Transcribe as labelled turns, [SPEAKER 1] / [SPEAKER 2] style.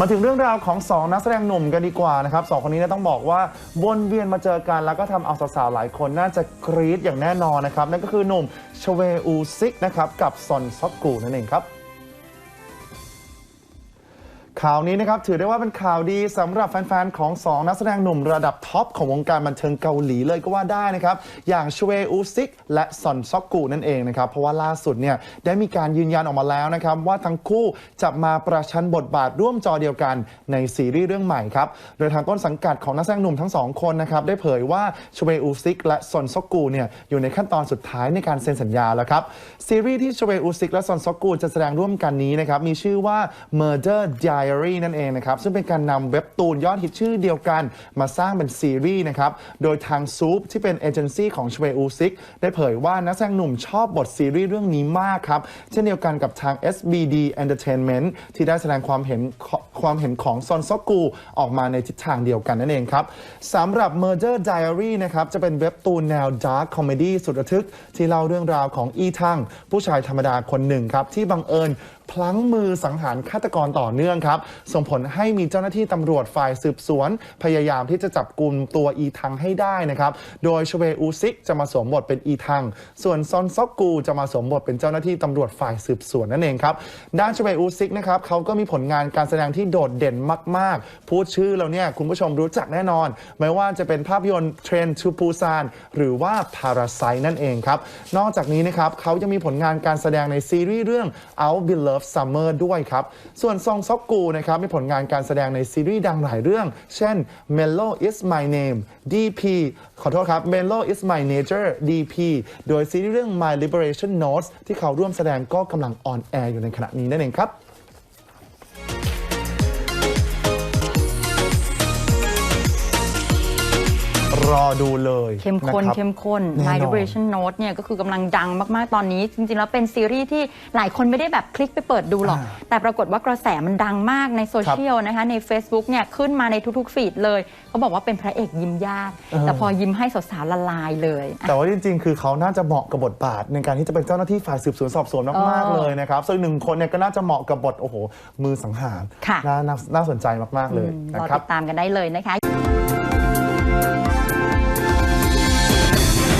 [SPEAKER 1] มาถึงเรื่องราวของ 2 นักแสดงหนุ่มกันดีกว่านะครับสองคนนี้เนี่ยต้องบอกว่าวนเวียนมาเจอกันแล้วก็ทำเอาสาวๆหลายคนน่าจะกรี๊ดอย่างแน่นอนนะครับ นั่นก็คือหนุ่มชเวอูซิกนะครับกับซอนซอกกูนั่นเองครับ ข่าวนี้นะครับถือได้ว่าเป็นข่าวดีสำหรับแฟนๆ ของ 2 นักแสดงหนุ่มระดับท็อปของวงการบันเทิงเกาหลีเลยก็ว่าได้นะครับ อย่างชเวอูซิก และซอนซอกกูนั่นเองนะครับ เพราะว่าล่าสุดเนี่ยได้มีการยืนยันออกมาแล้วนะครับ ว่าทั้งคู่จะมาประชันบทบาทร่วมจอเดียวกันในซีรีส์เรื่องใหม่ครับ โดยทางต้นสังกัดของนักแสดงหนุ่มทั้งสองคนนะครับได้เผยว่าชเวอูซิก และซอนซอกกูเนี่ยอยู่ในขั้นตอนสุดท้ายในการเซ็นสัญญาแล้วครับซีรีส์ที่ชเวอูซิกและซอนซอกกูจะแสดงร่วมกันนี้นะครับมีชื่อว่า Murder Diary นั่นเองนะครับซึ่งเป็นการนำเว็บตูนยอดฮิตชื่อเดียวกัน มาสร้างเป็นซีรีส์นะครับโดยทางซูปที่เป็นเอเจนซี่ของชเวอูซิกได้เผยว่านักแสดงหนุ่มชอบบทซีรีส์เรื่องนี้มากครับ เช่นเดียวกันกับทาง SBD Entertainment ที่ได้แสดงความเห็นความเห็นของซอนซอกกูออกมาในทิศทางเดียวกันนั่นเองครับสำหรับ Murder Diary นะครับจะเป็นเว็บตูนแนว Dark Comedy สุดระทึก ที่เล่าเรื่องราวของอีทังผู้ชายธรรมดาคนหนึ่งครับที่บังเอิญ พลั้งมือสังหารฆาตกรต่อเนื่องครับ ส่งผลให้มีเจ้าหน้าที่ตำรวจฝ่ายสืบสวน พยายามที่จะจับกลุ่มตัวอีทังให้ได้นะครับ โดยชเวอูซิกจะมาสวมบทเป็นอีทัง ส่วนซอนซอกกูจะมาสวมบทเป็นเจ้าหน้าที่ตำรวจฝ่ายสืบสวนนั่นเองครับ ด้านชเวอูซิกนะครับเขาก็มีผลงานการแสดงที่โดดเด่นมาก ๆ พูดชื่อแล้วเนี่ยคุณผู้ชมรู้จักแน่นอน ไม่ว่าจะเป็นภาพยนตร์เทรนทูปูซานหรือว่า Parasite นั่นเองครับ นอกจากนี้นะครับเขายังมีผลงานการแสดงในซีรีส์เรื่อง Out Love Summer ด้วยครับ ส่วนซองซอกกูนะครับมีผลงานการแสดงในซีรีส์ดังหลายเรื่อง เช่น Mellow is my name DP ขอโทษครับ Mellow is my nature DP โดยซีรีส์เรื่อง My Liberation Notes ที่เขาร่วมแสดงก็กำลังออนแอร์อยู่ในขณะนี้นั่นเองครับ รอดูเลย
[SPEAKER 2] เข้มข้น
[SPEAKER 1] นะครับ
[SPEAKER 2] เข้มข้น
[SPEAKER 1] แน่นอน
[SPEAKER 2] My Liberation Note เนี่ยก็คือกำลังดังมาก ๆ ตอนนี้ จริง ๆ แล้วเป็นซีรีส์ที่หลายคนไม่ได้แบบคลิกไปเปิดดูหรอก
[SPEAKER 1] อ่า
[SPEAKER 2] แต่ปรากฏว่ากระแสมันดังมากในโซเชียลนะคะ ใน Facebook เนี่ยขึ้นมาในทุก ๆ ฟีดเลย เขาบอกว่าเป็นพระเอกยิ้มยาก
[SPEAKER 1] เออ
[SPEAKER 2] แต่พอยิ้มให้สาวๆละลายเลยอะ
[SPEAKER 1] แต่ว่าจริง ๆ คือเขาน่าจะเหมาะกับบทบาท ในการที่จะเป็นเจ้าหน้าที่ฝ่ายสืบสวนสอบสวนมาก
[SPEAKER 2] เอ
[SPEAKER 1] ๆ
[SPEAKER 2] อ
[SPEAKER 1] เลยนะครับซึ่งหนึ่งคนเนี่ยก็น่าจะเหมาะกับบทโอ้โหมือสังหาร
[SPEAKER 2] ค่ะ
[SPEAKER 1] น่าน่าน่าสนใจมากๆเลย
[SPEAKER 2] ร
[SPEAKER 1] นะ
[SPEAKER 2] อ
[SPEAKER 1] ครั
[SPEAKER 2] ติ
[SPEAKER 1] บ
[SPEAKER 2] ดตามกันได้เลยนะคะ